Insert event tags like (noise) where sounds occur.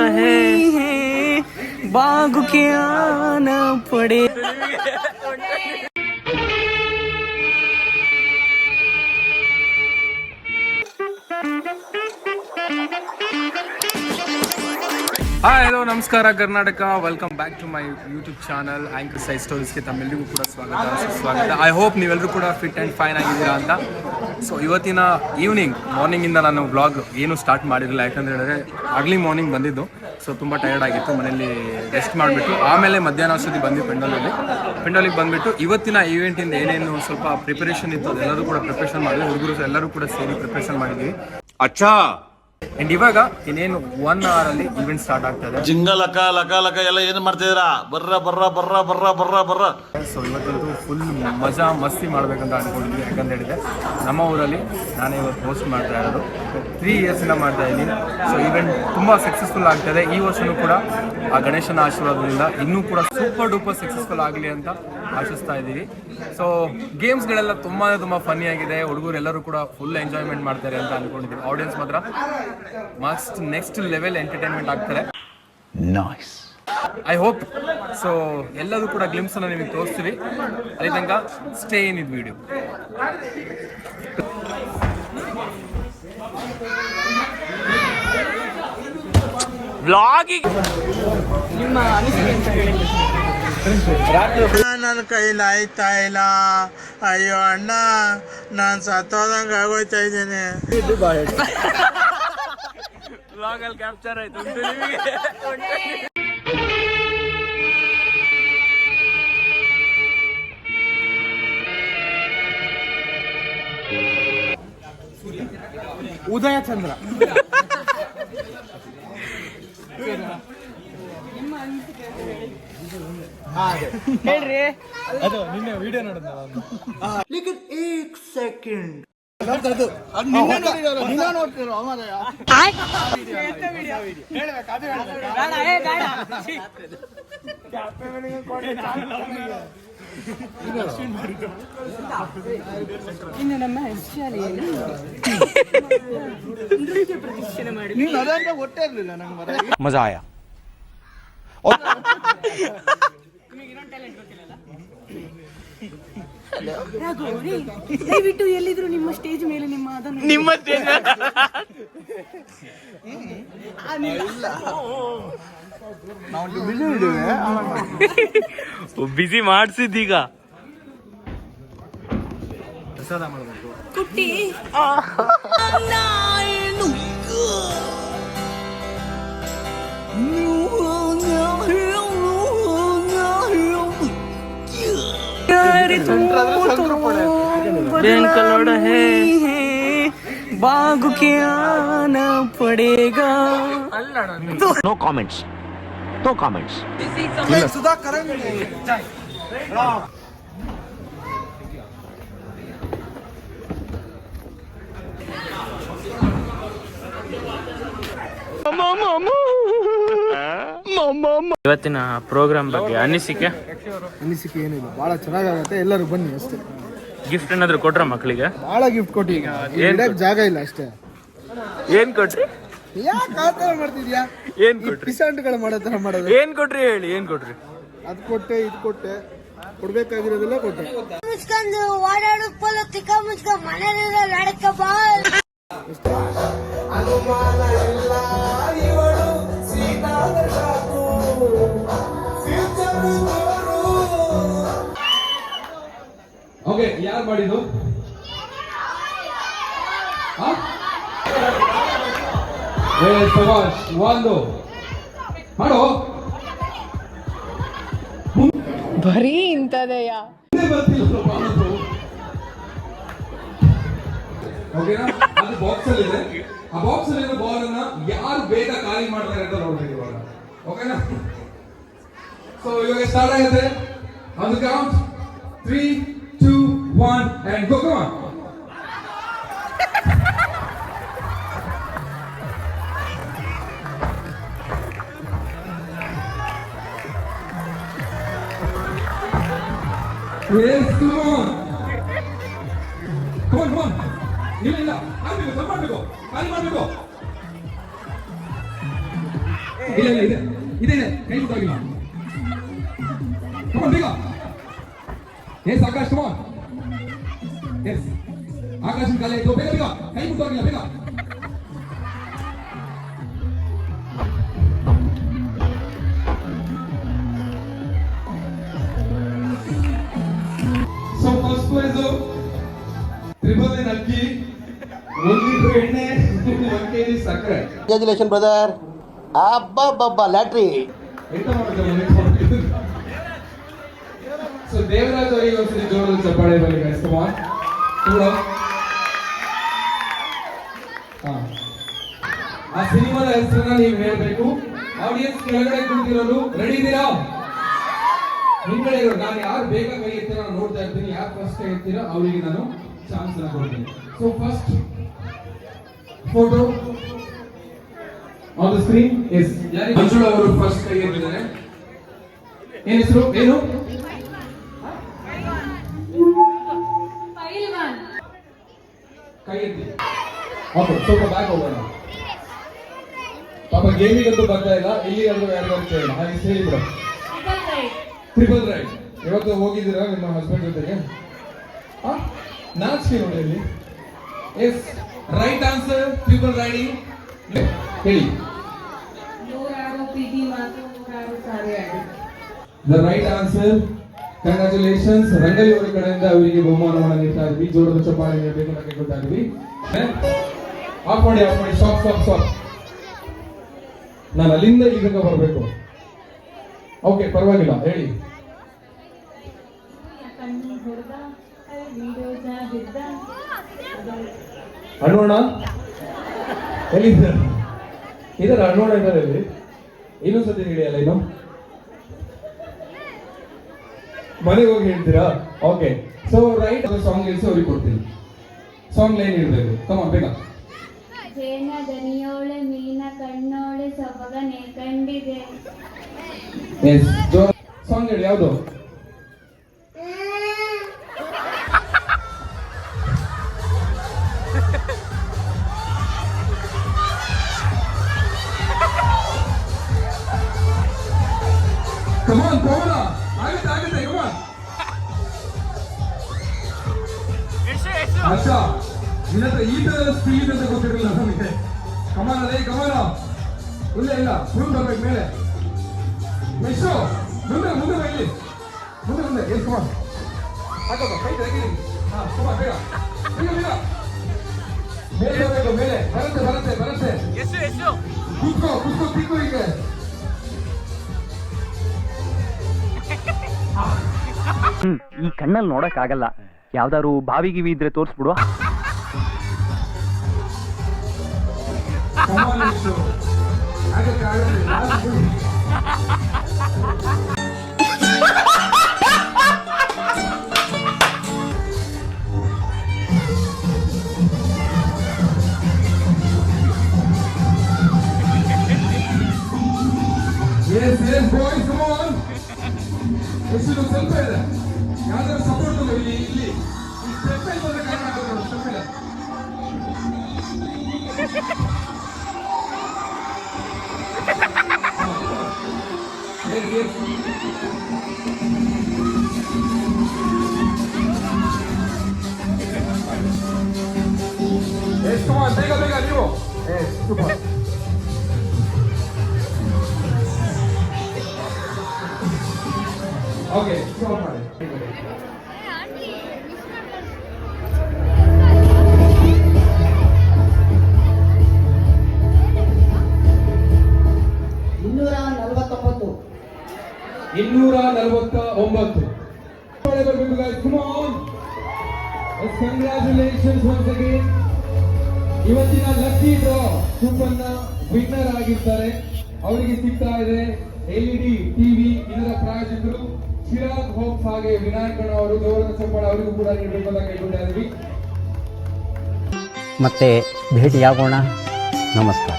है। बाग के आना पड़े। (laughs) (laughs) ಹಾಯ್ ಹಲೋ ನಮಸ್ಕಾರ, Karnataka. Welcome back to my YouTube channel anchor Sai ಸ್ಟೋರೀಸ್ಗೆ ತಮ್ಮೆಲ್ಲರಿಗೂ ಕೂಡ ಸ್ವಾಗತ ಸ್ವಾಗತ ಐ ಹೋಪ್ ನೀವೆಲ್ಲರೂ ಕೂಡ ಫಿಟ್ ಆ್ಯಂಡ್ ಫೈನ್ ಆಗಿದ್ದೀರಾ ಅಂತ. ಸೊ ಇವತ್ತಿನ ಈವ್ನಿಂಗ್ ಮಾರ್ನಿಂಗಿಂದ ನಾನು ಬ್ಲಾಗ್ ಏನು ಸ್ಟಾರ್ಟ್ ಮಾಡಿರಲಿಲ್ಲ. ಯಾಕಂದರೆ ಹೇಳಿದ್ರೆ ಅರ್ಲಿ ಮಾರ್ನಿಂಗ್ ಬಂದಿದ್ದು. ಸೊ ತುಂಬ ಟಯರ್ಡ್ ಆಗಿತ್ತು. ಮನೇಲಿ ರೆಸ್ಟ್ ಮಾಡಿಬಿಟ್ಟು, ಆಮೇಲೆ ಮಧ್ಯಾಹ್ನ ಅಷ್ಟೊತ್ತಿ ಬಂದು ಪೆಂಡಲಲ್ಲಿ ಪೆಂಡಲಿಗೆ ಬಂದುಬಿಟ್ಟು, ಇವತ್ತಿನ ಈವೆಂಟಿಂದ ಏನೇನು ಸ್ವಲ್ಪ ಪ್ರಿಪರೇಷನ್ ಇತ್ತು, ಅದೆಲ್ಲರೂ ಕೂಡ ಪ್ರಿಪ್ರೇಷನ್ ಮಾಡಿದ್ವಿ. ಹುಡುಗರು ಎಲ್ಲರೂ ಕೂಡ ಸೇರಿ ಪ್ರಿಪ್ರೇಷನ್ ಮಾಡಿದ್ವಿ. ಅಚ್ಚಾ! ಆ್ಯಂಡ್ ಇವಾಗ ಇನ್ನೇನು ಒನ್ ಅವರ್ ಅಲ್ಲಿ ಇವೆಂಟ್ ಸ್ಟಾರ್ಟ್ ಆಗ್ತದೆ ಜಿಂಗ ಲಕ ಲಕ ಲಕ ಎಲ್ಲ ಏನು ಮಾಡ್ತಿದ್ದೀರಾ? ಬರ್ರ ಬರ್ರ ಬರ್ರ ಬರ್ರ ಬರ್ರ ಬರ್ರ. ಸೊ ಇವತ್ತಂತೂ ಫುಲ್ ಮಜಾ ಮಸ್ತಿ ಮಾಡ್ಬೇಕಂತ ಅನ್ಕೊಂಡಿದ್ವಿ ಯಾಕಂತ ಹೇಳಿದೆ ನಮ್ಮ ಊರಲ್ಲಿ ನಾನು ಇವತ್ತು ಹೋಸ್ಟ್ ಮಾಡ್ತಾ ಇರೋದು. ತ್ರೀ ಇಯರ್ಸಿಂದ ಮಾಡ್ತಾ ಇದ್ದೀನಿ. ಸೊ ಇವೆಂಟ್ ತುಂಬ ಸಕ್ಸಸ್ಫುಲ್ ಆಗ್ತದೆ ಈ ವರ್ಷನೂ ಕೂಡ ಆ ಗಣೇಶನ ಆಶೀರ್ವಾದದಿಂದ ಇನ್ನೂ ಕೂಡ ಸೂಪರ್ ಡೂಪರ್ ಸಕ್ಸಸ್ಫುಲ್ ಆಗಲಿ ಅಂತ ಆಶಿಸ್ತಾ ಇದ್ದೀವಿ. ಸೊ ಗೇಮ್ಸ್ಗಳೆಲ್ಲ ತುಂಬಾ ತುಂಬ ಫನ್ನಿ ಆಗಿದೆ. ಹುಡುಗರು ಎಲ್ಲರೂ ಕೂಡ ಫುಲ್ ಎಂಜಾಯ್ಮೆಂಟ್ ಮಾಡ್ತಾರೆ ಅಂತ ಅನ್ಕೊಂಡಿದ್ದೀವಿ. ಆಡಿಯನ್ಸ್ ಮಾತ್ರ ಮಸ್ಟ್ ನೆಕ್ಸ್ಟ್ ಲೆವೆಲ್ ಎಂಟರ್ಟೈನ್ಮೆಂಟ್ ಆಗ್ತಾರೆ. ಐ ಹೋಪ್ ಸೊ ಎಲ್ಲದೂ ಕೂಡ ಗ್ಲಿಮ್ಸ್ ಅನ್ನ ನಿಮಗೆ ತೋರಿಸ್ತೀವಿ. ಅಲ್ಲಿ ತನಕ ಸ್ಟೇ ಇನ್ ಇದು ವಿಡಿಯೋ ವ್ಲಾಗಿಂಗ್ ನನ್ನ ಕೈಲಿ ಆಯ್ತಾ ಇಲ್ಲ ಅಯ್ಯೋ ಅಣ್ಣ ನಾನು ಸತ್ತೋದಂಗೆ ಆಗೋಯ್ತಾ ಇದ್ದೀನಿ ವ್ಲಾಗಲ್ಲಿ ಕ್ಯಾಪ್ಚರ್ ಆಯ್ತು ಉಂಟು ನಿಮಗೆ ಉದಯ ಚಂದ್ರ ಹೇಳ್ರಿ. ಇನ್ನು ನಮ್ಮ ಶಾಲೆಯಲ್ಲಿ ನೃತ್ಯ ಪ್ರದರ್ಶನ ಮಾಡಿ. ನೀನು ಅದಂತ ಹೊಟ್ಟೆ ಇರ್ಲಿಲ್ಲ ನಂಗೆ ಮಜಾ ಆಯಾ? (laughs) ದಯವಿಟ್ಟು ಎಲ್ಲಿದ್ರು ನಿಮ್ಮ ಸ್ಟೇಜ್ ಮೇಲೆ ನಿಮ್ಮ ಅದನ್ನು ನಿಮ್ಮ ಬಿಸಿ ಮಾಡಿಸಿದ್ದೀಗ. ಪ್ರಸಾದ ಮಾಡಬೇಕು. ಕುಟ್ಟಿ. बेन है। बाग के आना पड़ेगा। नो कमेंट्स नो कमेंट्स सुधा करेंगे। मामा मामा ಇವತ್ತಿನ ಪ್ರೋಗ್ರಾಮ್ ಬಗ್ಗೆ ಅನಿಸಿಕೆ? ಅನಿಸಿಕೆ ಏನಿಲ್ಲ. ಬಹಳ ಚೆನ್ನಾಗಾಗತ್ತೆ. ಎಲ್ಲರೂ ಬನ್ನಿ ಅಷ್ಟೇ. ಗಿಫ್ಟ್ ಏನಾದ್ರು ಕೊಟ್ರ ಮಕ್ಕಳಿಗೆ ಬಹಳ ಗಿಫ್ಟ್ ಕೊಟ್ಟಿ ಈಗ. ಇಡಕ್ ಜಾಗ ಇಲ್ಲ ಅಷ್ಟೇ. ಏನ್ ಕೊಟ್ರಿ? ಯಾಕೆ ಆ ಥರ ಮಾಡ್ತಿದ್ಯಾ? ಏನ್ ಕೊಟ್ರಿ? ಪಿಸಂಟ್ಗಳು ಮಾಡೋ ಥರ ಮಾಡೋದು. ಏನ್ ಕೊಟ್ರಿ ಹೇಳಿ ಏನ್ ಕೊಟ್ರಿ? ಅದು ಕೊಟ್ಟೆ ಇದು ಕೊಟ್ಟೆ. ಕೊಡ್ಬೇಕಾಗಿರೋದೆಲ್ಲ ಕೊಟ್ಟೆ. ಮುಚ್ಕೊಂಡು ಓಡಾಡು ಪೋಲ ತಿಕ್ಕ ಮುಚ್ಕೊಂಡು ಮನೇಲಿರೋ ನಡಕ ಬಾ ಓಕೆ ಯಾರು ಮಾಡಿದ್ದು? ಒಂದು ಮಾಡೋ. ಬರೀ ಇಂಥದೆಯ? ಓಕೆನಾ ಅದು ಬಾಕ್ಸ್ ಅಲ್ಲಿ ಇದೆ. ಆ ಬಾಕ್ಸ್ ಅಲ್ಲಿ ಬಾಲ್ ಅನ್ನ ಯಾರು ಬೇಗ ಖಾಲಿ ಮಾಡ್ತಾರೆ ಅಂತ ನೋಡ್ಬೇಕು ಇವಾಗ. ಓಕೆನಾ ಸೊ ಇವಾಗ ಸ್ಟಾರ್ಟ್ ಆಗುತ್ತೆ on the count three two one and go come Yes, come on. Come on, come on. ಇಲ್ಲ ಇಲ್ಲ ಆಗ್ಬೇಕು ಸ್ವಲ್ಪ ಮಾಡ್ಬೇಕು ಖಾಲಿ ಮಾಡ್ಬೇಕು ಇಲ್ಲ ಇಲ್ಲ ಇದೆ ಇದೆ ಇದೆ ಕೈ ಮುಟ್ಟಾಗಿಲ್ಲ ಕಮಾನ್ ಬೇಗ yes Akash come on yes ಆಕಾಶನ ಕಾಲ ಇತ್ತು ಬೇಗ ಬೇಗ ಕೈ ಮುಟ್ಟಾಗಿಲ್ಲ ಬೇಗ so first prize triple nine ಅಕ್ಕಿ ಒಂದು ಲೀಟರ್ ಎಣ್ಣೆ ಒಂದು ಕೆಜಿ ಸಕ್ಕರೆ ಕಂಗ್ರ್ಯಾಚುಲೇಷನ್ ಬ್ರದರ್ ಅಬ್ಬಬ್ಬಬ್ಬ ಲ್ಯಾಟ್ರಿ ಎಂತ ಮಾಡ್ತಾರೆ ಸೊ ದೇವರಾಜ್ ಅವರಿಗೆ ಒಂದ್ಸರಿ ಜೋರದ ಚಪ್ಪಾಳೆ ಬರಲಿ ಗೈಸ್ ಕಮ್ ಆನ್ ಕೂಡ ಆ ಸಿನಿಮಾದ ಹೆಸರನ್ನ ನೀವು ಹೇಳಬೇಕು. ಆಡಿಯನ್ಸ್ ಕೆಳಗಡೆ ಕುಳಿತಿರೋರು ರೆಡಿ ಇದ್ದೀರಾ? ಹಿಂದ್ಗಡೆ ನಾನು ಯಾರು ಬೇಗ ಕೈ ಎತ್ತೀರ ನಾನು ನೋಡ್ತಾ ಇರ್ತೀನಿ ಯಾರು ಫಸ್ಟ್ ಕೈ ಎತ್ತೀರೋ ಅವರಿಗೆ ನಾನು ಚಾನ್ಸ್ನ ಕೊಡ್ತೀನಿ. So first photo on the screen yes Manjula ಅವರು ಫಸ್ಟ್ ಕೈ ಎತ್ತಿದ್ದಾರೆ. ಏನ್ ಹೆಸರು? ಏನು? ಕೈ ಎತ್ತಿ ಓಕೆ ಸ್ವಲ್ಪ ಬ್ಯಾಕ್ ಹೋಗೋಣ ಪಾಪ ಗೇಮಿಂಗ್ ಅಂತೂ ಬರ್ತಾ ಇಲ್ಲ ಇಲ್ಲಿ ಯಾರು ಯಾರಿಗಾದ್ರು ಕೇಳೋಣ ಹಾಗೆ ಹೇಳಿ ಬಿಡು ಟ್ರಿಪಲ್ ರೈಡ್ ಇವತ್ತು ಹೋಗಿದ್ದೀರಾ ನಿಮ್ಮ ಹಸ್ಬೆಂಡ್ ಜೊತೆಗೆ ನಾಚಿಕೆ ನೋಡಿ ಅಲ್ಲಿ yes right answer triple riding ಹೇಳಿ ನೂರಾರು ಪ್ರೀತಿ ಮಾತು ನೂರಾರು ಸಾರಿ ಆಡಿ ದ ರೈಟ್ ಆನ್ಸರ್ ಕಂಗ್ರಾಚುಲೇಷನ್ಸ್ ರಂಗಲಿ ಅವರ ಕಡೆಯಿಂದ ಅವರಿಗೆ ಬಹುಮಾನವನ್ನು ನೀಡ್ತಾ ಇದ್ವಿ ಜೋರದ ಚಪ್ಪಾಳೆ ನೀಡಬೇಕು ಕೇಳ್ಕೊತಾ ಇದ್ವಿ ಆಫ್ ಮಾಡಿ ಆಫ್ ಮಾಡಿ ಸ್ಟಾಪ್ ಸ್ಟಾಪ್ ಸ್ಟಾಪ್ ನಾನು ಅಲ್ಲಿಂದ ತನಕ ಬರಬೇಕು. ಓಕೆ ಪರವಾಗಿಲ್ಲ, ಹೇಳಿ. ಅಣ್ಣೋಣ? ಎಲ್ಲಿದ್ದಾರೆ? ಇದರ ಅಣ್ಣೋಣ ಇದ್ದಾರೆ ಇಲ್ಲಿ. ಇನ್ನೊಂದ್ಸತಿ ಹೇಳಿ ಅಲ್ಲ ಇನ್ನು? ಮನೆಗೆ ಹೋಗಿ ಹೇಳ್ತೀರಾ? ಓಕೆ ಸೊ ರೈಟ್ ಸಾಂಗ್ ಇಳಿಸಿ ಅವ್ರಿಗೆ ಕೊಡ್ತೀನಿ. ಸಾಂಗ್ ಲೈನ್ ಇರಬೇಕು ಕಮ್ಮ ಬೇಗ ಜೇನ ದನಿಯೋಳೆ ಮೀನ ಕಣ್ಣೋಳೆ ಸೊಬಗನೆ ಕಂಡಿದೆ. ಎಸ್ ಸಾಂಗ್ ಹೇಳಿ ಯಾವುದು? ಕಮಾನ್ ಪವನ ಆಗುತ್ತೆ ಆಗುತ್ತೆ ಕಮಾನ್ ಅಚ್ಚಾ ನಿನ್ನ ಹತ್ರ ಈ ತರ ಸ್ಪೀಡ್ ಅಂತ ಗೊತ್ತಿರಲಿಲ್ಲ ನಮಗೆ ಕಮಾನ ಅದೇ ಕಮಾನ ಇಲ್ಲ ಇಲ್ಲ ಫುಲ್ ಬರ್ಬೇಕು ಮೇಲೆ ಮೆಸ್ಸು ಮುಂದೆ ಮುಂದೆ ಬಾ ಇಲ್ಲಿ ಮುಂದೆ ಮುಂದೆ ಎಸ್ ಕಮಾನ್ ಹಾಕೋದು ಕೈ ತೆಗೀರಿ ಹಾ ಕಮಾನ್ ಬೇಗ ಬೇಗ ಬೇಗ ಮೇಲೆ ಬರಬೇಕು ಮೇಲೆ ಬರುತ್ತೆ ಬರುತ್ತೆ ಬರುತ್ತೆ ಕೂತ್ಕೋ ಕೂತ್ಕೋ ತಿಕ್ಕು ಈಗ ಈ ಕಣ್ಣಲ್ಲಿ ನೋಡಕ್ ಆಗಲ್ಲ. ಯಾವ್ದಾದ್ರು ಬಾವಿ ಗಿವಿ ಇದ್ರೆ ತೋರಿಸ್ಬಿಡುವ. Yes, yes, boys, come on. ಎಷ್ಟು ಸ್ವಲ್ಪ ಇದೆ ಯಾವ್ದಾದ್ರು ಸಪೋರ್ಟ್ ಇಲ್ಲಿ ಇಲ್ಲಿ ಈ ಸ್ಟೆಪ್ ಅಲ್ಲಿ ಬಂದ್ರೆ ಕಾರಣ ಆಗೋದು ಸ್ಟೆಪ್ ಇಲ್ಲ Yes, yes. Yes, come on, ಬೇಗ ಬೇಗ ನೀವು Yes, ಓಕೆ ಸ್ಟಾಪ್ ಮಾಡಿ ಇನ್ನೂರ ನಲವತ್ತೊಂಬತ್ತು. ಇನ್ನೂರ ನಲವತ್ತ ಒಂಬತ್ತು ಬರಬೇಕು congratulations once ಇವತ್ತಿನ ಲಕ್ಕಿ ಡ್ರಾ ಸೂಪರ್ನ ವಿನ್ನರ್ ಆಗಿರ್ತಾರೆ. ಅವರಿಗೆ ಸಿಗ್ತಾ ಇದೆ ಎಲ್ಇಡಿ ಟಿವಿ ಇದರ ಪ್ರಾಯೋಜಕರು. ಚಿರಾಗ್ ಹೋಪ್ಸ್ ಹಾಗೆ ವಿನಾಯಕಣ್ಣ ಅವರು ಗೌರವ ಚಪ್ಪಾಳ ಅವರಿಗೂ ಕೂಡ ನೀಡಬೇಕು ಅಂತ ಕೇಳ್ಕೊಳ್ತಾ ಮತ್ತೆ ಭೇಟಿಯಾಗೋಣ. ನಮಸ್ಕಾರ.